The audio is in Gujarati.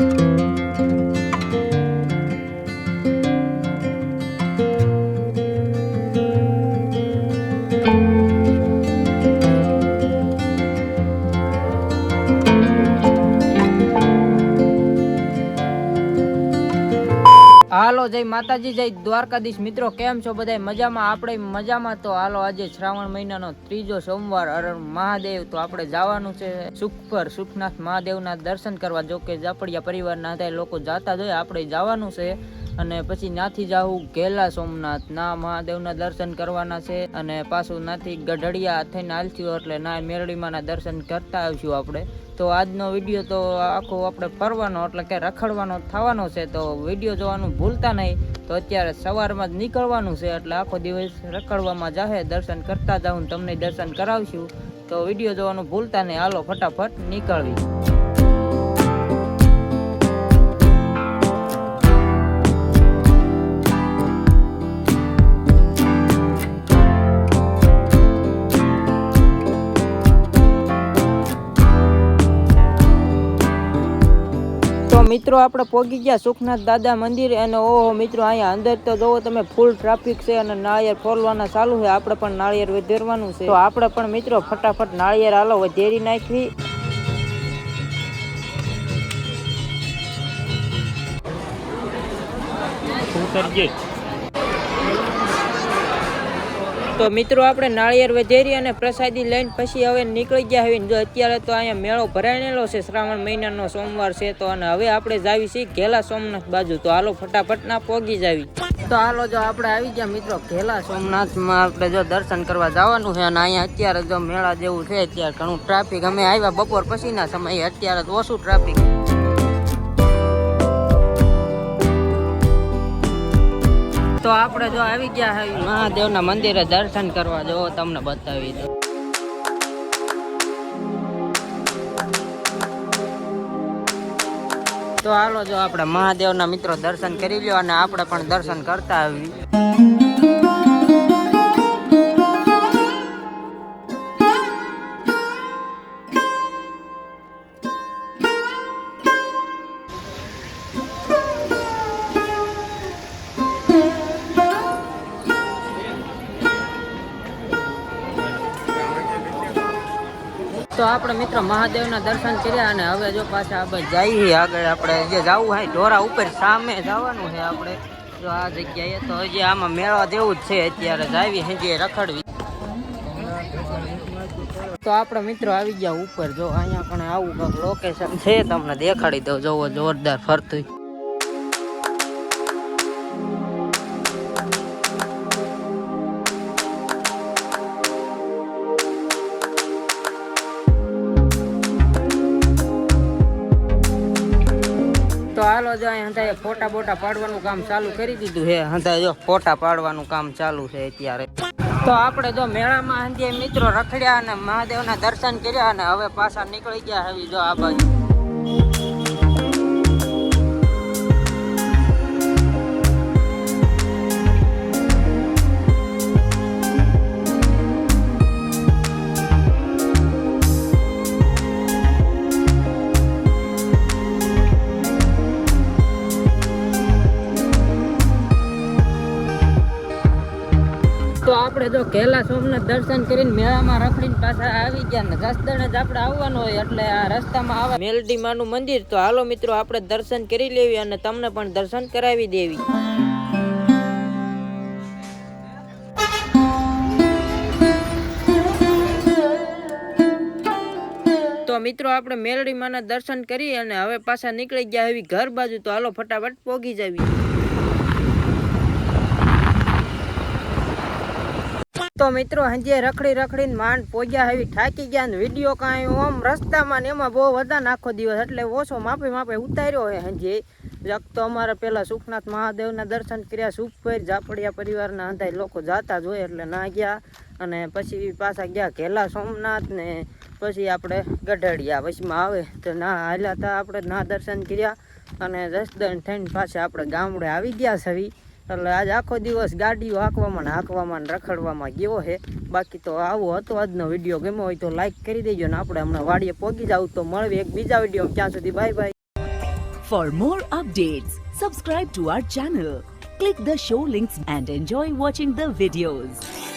હાલો જય માતાજી, જય દ્વારકાધીશ. મિત્રો, કેમ છો બધા મજામાં? આપણે મજામાં તો હાલો, આજે શ્રાવણ મહિનાનો ત્રીજો સોમવાર અરણ મહાદેવ. તો આપણે જવાનું છે સુખ પર. સુખનાથ મહાદેવના દર્શન કરવા. જો કે જાપડિયા પરિવારના એ લોકો જાતા જોઈએ આપણે જવાનું છે અને પછી નાથી જાવું ઘેલા સોમનાથ. ના, મહાદેવના દર્શન કરવાના છે અને પાછું નાથી ગઢડિયા થઈને હાલશું એટલે ના, મેરડીમાંના દર્શન કરતા આવશું આપણે. તો આજનો વીડિયો તો આખો આપણે ફરવાનો એટલે કે રખડવાનો થવાનો છે, તો વીડિયો જોવાનું ભૂલતા નહીં. તો અત્યારે સવારમાં જ નીકળવાનું છે એટલે આખો દિવસ રખડવામાં જાહે, દર્શન કરતા જાઉં તમને દર્શન કરાવશું. તો વીડિયો જોવાનું ભૂલતા નહીં. હાલો, ફટાફટ નીકળવી મિત્રો, આપણે પહોંચી ગયા સુખનાથ દાદા મંદિર અને ઓહો મિત્રો, અહીંયા અંદર તો જોવો તમે ફૂલ ટ્રાફિક છે અને નાળિયેર ફોલવાના ચાલુ છે. આપણે પણ નાળિયેર વધેરવાનું છે. તો આપણે પણ મિત્રો ફટાફટ નાળિયેર હાલો વધેરી નાખવી તો મિત્રો આપણે નાળિયેર વધેરી અને પ્રસાદી લઈને પછી હવે નીકળી ગયા હોય જો અત્યારે તો અહીંયા મેળો ભરાયેલો છે. શ્રાવણ મહિનાનો સોમવાર છે તો અને હવે આપણે જાવી છીએ ઘેલા સોમનાથ બાજુ. તો હાલો ફટાફટ ના પોગી જાવી. તો હાલો જો આપણે આવી ગયા મિત્રો ઘેલા સોમનાથમાં. આપણે જો દર્શન કરવા જવાનું છે અને અહીંયા અત્યારે જો મેળા જેવું છે, અત્યારે ઘણું ટ્રાફિક અમે આવ્યા બપોર પછીના સમયે, અત્યારે તો ઓછું ટ્રાફિક તો આપણે જો આવી ગયા છે મહાદેવના મંદિરે દર્શન કરવા, જો તમને બતાવી દઉં. તો હાલો જો આપણે મહાદેવના મિત્રો દર્શન કરી લ્યો અને આપણે પણ દર્શન કરતા આવી તો આપણે મિત્રો મહાદેવના દર્શન કર્યા અને હવે જો પાછા આપણે જઈએ આગળ. આપણે જે જવું હોય ઢોરા ઉપર સામે જવાનું છે આપણે. જો આ જગ્યાએ તો હજી આમાં મેળવા જેવું જ છે. અત્યારે જાવી હજી રખડવી. તો આપણે મિત્રો આવી ગયા ઉપર. જો અહીંયા પણ આવું લોકેશન છે. તમને દેખાડી દઉં. જોવો જોરદાર ફરતું. હાલો જો અહીં હંધાએ ફોટા બોટા પાડવાનું કામ ચાલુ કરી દીધું છે. હંધાએ જો ફોટા પાડવાનું કામ ચાલુ છે અત્યારે. તો આપણે જો મેળામાં હંધે મિત્રો રખડ્યા અને મહાદેવના દર્શન કર્યા અને હવે પાછા નીકળી ગયા હવે જો આ બાજુ. આપણે જો કેલા સોમનાથ દર્શન કરીને મેળામાં રખડીને પાછા આવી ગયા ને રસ્તાને જ આપણે આવવાનું હોય એટલે આ રસ્તામાં આવે મેલડી માનું મંદિર. તો હાલો મિત્રો, આપણે દર્શન કરી લેવી અને તમને પણ દર્શન કરાવી દેવી. તો મિત્રો, આપણે મેલડી માના દર્શન કરી અને હવે પાછા નીકળી ગયા એવી ઘર બાજુ. તો હાલો ફટાફટ પોગી જવી. તો મિત્રો, હંજે રખડી રખડીને માંડ પોગ્યા આવી થાકી ગયા ને વીડિયો કાંઈ ઓમ રસ્તામાં ને એમાં બહુ વધારે આખો દિવસ એટલે ઓછો માપે માપે ઉતાર્યો હોય હંજે. જગતો અમારે પેલા સુખનાથ મહાદેવના દર્શન કર્યા સુખભેર ઝાપડિયા પરિવારના અંધાય લોકો જાતા જ હોય એટલે ના ગયા. અને પછી પાછા ગયા ઘેલા સોમનાથ ને પછી આપણે ગઢડિયા વચમાં આવે તો ના હાલ્યા હતા આપણે ના દર્શન કર્યા. અને દસદણ થઈને પાછા આપણે ગામડે આવી ગયા છવી એટલે આજ આખો દિવસ ગાડીઓ હાંકવામાં ને હાંકવામાં રખડવામાં ગયો છે બાકી તો આવો હતો આજનો વીડિયો ગમ્યો હોય તો લાઈક કરી દેજો ને આપણે હમણાં વાડીએ પહોંચી જાવ તો મળવી એક બીજા વીડિયો ત્યાં સુધી bye bye for more updates subscribe to our channel click the show links and enjoy watching the videos.